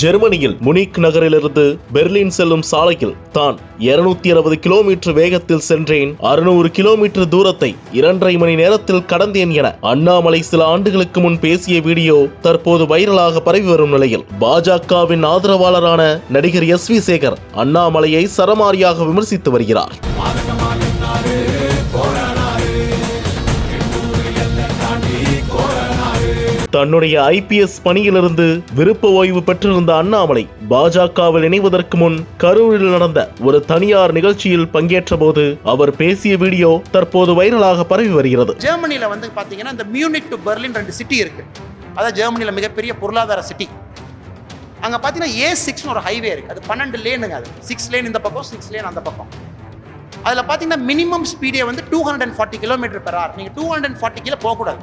ஜெர்மனியில் முனிக் நகரிலிருந்து பெர்லின் செல்லும் சாலையில் தான் இருநூத்தி அறுபது கிலோமீட்டர் வேகத்தில் சென்றேன். அறுநூறு கிலோமீட்டர் தூரத்தை இரண்டரை மணி நேரத்தில் கடந்தேன் என அண்ணாமலை சில ஆண்டுகளுக்கு முன் பேசிய வீடியோ தற்போது வைரலாக பரவி வரும் நிலையில் பாஜகவின் ஆதரவாளரான நடிகர் எஸ் வி சேகர் அண்ணாமலையை சரமாரியாக விமர்சித்து வருகிறார். தன்னுடைய ஐபிஎஸ் பணியிலிருந்து விருப்ப ஓய்வு பெற்றிருந்த அண்ணாமலை பாஜகவில் இணைவதற்கு முன் கரூரில் நடந்த ஒரு தனியார் நிகழ்ச்சியில் பங்கேற்ற போது அவர் பேசிய வீடியோ தற்போது வைரலாக பரவி வருகிறது. ஜெர்மனியில் வந்து பார்த்தீங்கன்னா இந்த மியூனிக் டு பெர்லின் ரெண்டு சிட்டி இருக்கு. அதான் ஜெர்மனியில் மிகப்பெரிய பொருளாதார சிட்டி அங்கே பார்த்தீங்கன்னா ஏ சிக்ஸ்னு ஒரு ஹைவே இருக்கு. அது பன்னெண்டு லேனுங்க அது. சிக்ஸ் லேன் இந்த பக்கம் சிக்ஸ் லேன் அந்த பக்கம். அதில் பார்த்தீங்கன்னா மினிமம் ஸ்பீடே வந்து two hundred and forty kilometre per hour நீங்கள் two hundred and forty kilo போகக்கூடாது.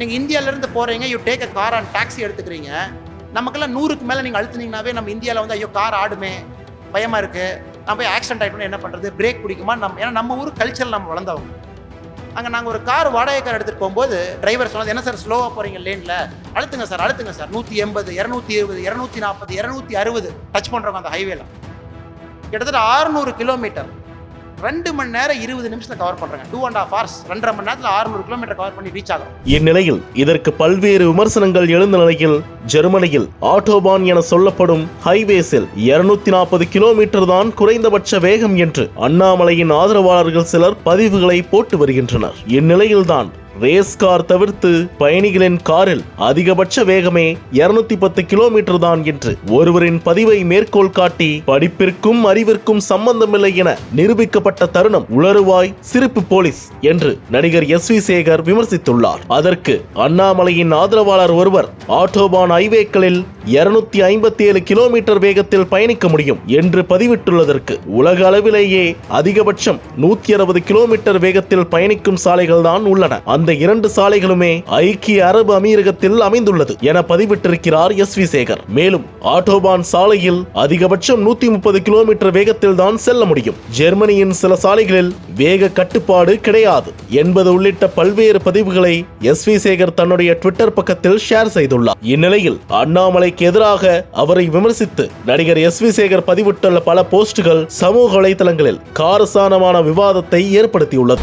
நீங்கள் இந்தியாவிலேருந்து போகிறீங்க you take a car and taxi எடுத்துக்கிறீங்க. நமக்கெல்லாம் நூறுக்கு மேலே நீங்கள் அழுத்துனீங்கனாவே நம்ம இந்தியாவில் வந்து ஐயோ கார் ஆடுமே பயமாக இருக்குது நம்ம போய் ஆக்சிடென்ட் ஆகிட்டோம்னா என்ன பண்ணுறது பிரேக் பிடிக்குமா? நம்ம ஏன்னா நம்ம ஊர் கல்ச்சர் நம்ம வளர்ந்தவங்க. அங்கே நாங்கள் ஒரு கார் வாடகை கார் எடுத்துகிட்டு போகும்போது டிரைவர் சொன்னது என்ன சார் ஸ்லோவாக போகிறீங்க லேனில் அழுத்துங்க சார் அழுத்துங்க சார் நூற்றி எண்பது இரநூத்தி இருபது இரநூத்தி நாற்பது இரநூத்தி அறுபது டச் பண்ணுறவங்க அந்த ஹைவேல கிட்டத்தட்ட 600 கிலோமீட்டர் ரெண்டு மணி நேரம் இருபது நிமிஷத்தில் கவர் பண்ணுறாங்க டூ அண்ட் ஆஃப் ஹவர்ஸ் ரெண்டரை மணி நேரத்தில் 600 கிலோமீட்டர் கவர் பண்ணி ரீச் ஆகும் இந்நிலையில் இதற்கு பல்வேறு விமர்சனங்கள் எழுந்த நிலையில் ஜெர்மனியில் ஆட்டோபான் என சொல்லப்படும் ஹைவேஸில் இருநூத்தி நாற்பது கிலோமீட்டர் தான் குறைந்தபட்ச வேகம் என்று அண்ணாமலையின் ஆதரவாளர்கள் சிலர் பதிவுகளை போட்டு வருகின்றனர். இந்நிலையில்தான் ரேஸ் கார் தவிர்த்து பயணிகளின் காரில் அதிகபட்ச வேகமே 210 பத்து கிலோமீட்டர் தான் என்று ஒருவரின் பதிவை மேற்கோள் காட்டி படிப்பிற்கும் அறிவிற்கும் சம்பந்தமில்லை என நிரூபிக்கப்பட்ட தருணம் உளறுவாய் சிரிப்பு போலீஸ் என்று நடிகர் எஸ் வி சேகர் விமர்சித்துள்ளார். அதற்கு அண்ணாமலையின் ஆதரவாளர் ஒருவர் ஆட்டோபான் ஹைவேக்களில் இருநூத்தி ஐம்பத்தி ஏழு கிலோமீட்டர் வேகத்தில் பயணிக்க முடியும் என்று பதிவிட்டுள்ளதற்கு உலக அளவிலேயே அதிகபட்சம் நூத்தி அறுபது கிலோமீட்டர் வேகத்தில் பயணிக்கும் சாலைகள் தான் உள்ளன. அந்த இரண்டு சாலைகளுமே ஐக்கிய அரபு அமீரகத்தில் அமைந்துள்ளது என பதிவிட்டிருக்கிறார் எஸ் வி சேகர். மேலும் ஆட்டோபான் சாலையில் அதிகபட்சம் நூத்தி முப்பது கிலோமீட்டர் வேகத்தில் தான் செல்ல முடியும். ஜெர்மனியின் சில சாலைகளில் வேக கட்டுப்பாடு கிடையாது என்பது உள்ளிட்ட பல்வேறு பதிவுகளை எஸ் வி சேகர் தன்னுடைய ட்விட்டர் பக்கத்தில் ஷேர் செய்துள்ளார். இந்நிலையில் அண்ணாமலைக்கு எதிராக அவரை விமர்சித்து நடிகர் எஸ் வி சேகர் பதிவிட்டுள்ள பல போஸ்டுகள் சமூக வலைதளங்களில் காரசானமான விவாதத்தை ஏற்படுத்தியுள்ளது.